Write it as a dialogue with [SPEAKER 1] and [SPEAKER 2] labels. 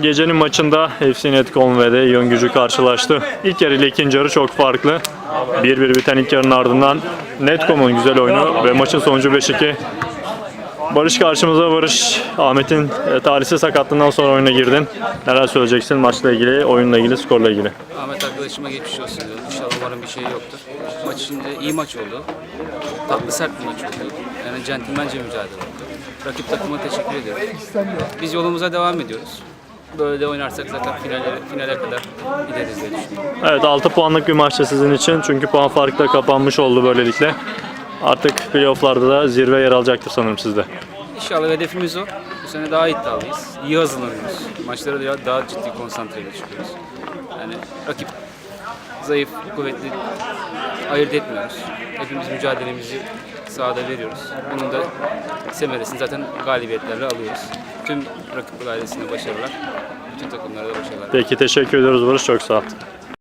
[SPEAKER 1] Gecenin maçında FC Netcom ve de Yön Gücü karşılaştı. İlk yarı ile ikinci yarı çok farklı. 1-1 biten ilk yarının ardından Netcom'un güzel oyunu ve maçın sonucu 5-2. Barış karşımıza Barış. Ahmet'in e, talihsiz sakatlığından sonra oyuna girdin. Neler söyleyeceksin maçla ilgili, oyunla ilgili, skorla ilgili?
[SPEAKER 2] Ahmet arkadaşıma geçmiş olsun diyorum. İnşallah umarım bir şey yoktur. Maç içinde iyi maç oldu. Tatlı sert bir maç oldu. Yani centilmence mücadele oldu. Rakip takıma teşekkür ediyorum. Biz yolumuza devam ediyoruz. Böyle de oynarsak zaten finale, finale kadar gideriz diye düşünüyorum.
[SPEAKER 1] Evet 6 puanlık bir maçta sizin için. Çünkü puan farkı da kapanmış oldu böylelikle. Artık playofflarda da zirve yer alacaktır sanırım sizde.
[SPEAKER 2] İnşallah hedefimiz o. Bu sene daha iddialıyız. İyi hazırlanıyoruz. Maçlara daha, daha ciddi konsantreyle çıkıyoruz. Yani rakip zayıf, kuvvetli ayırt etmiyoruz. Hepimiz mücadelemizi sahada veriyoruz. Bunun da semeresini zaten galibiyetlerle alıyoruz. Tüm rakip ailesine başarılar. Bütün takımlara da başarılar.
[SPEAKER 1] Peki teşekkür ediyoruz Barış. Çok sağ ol.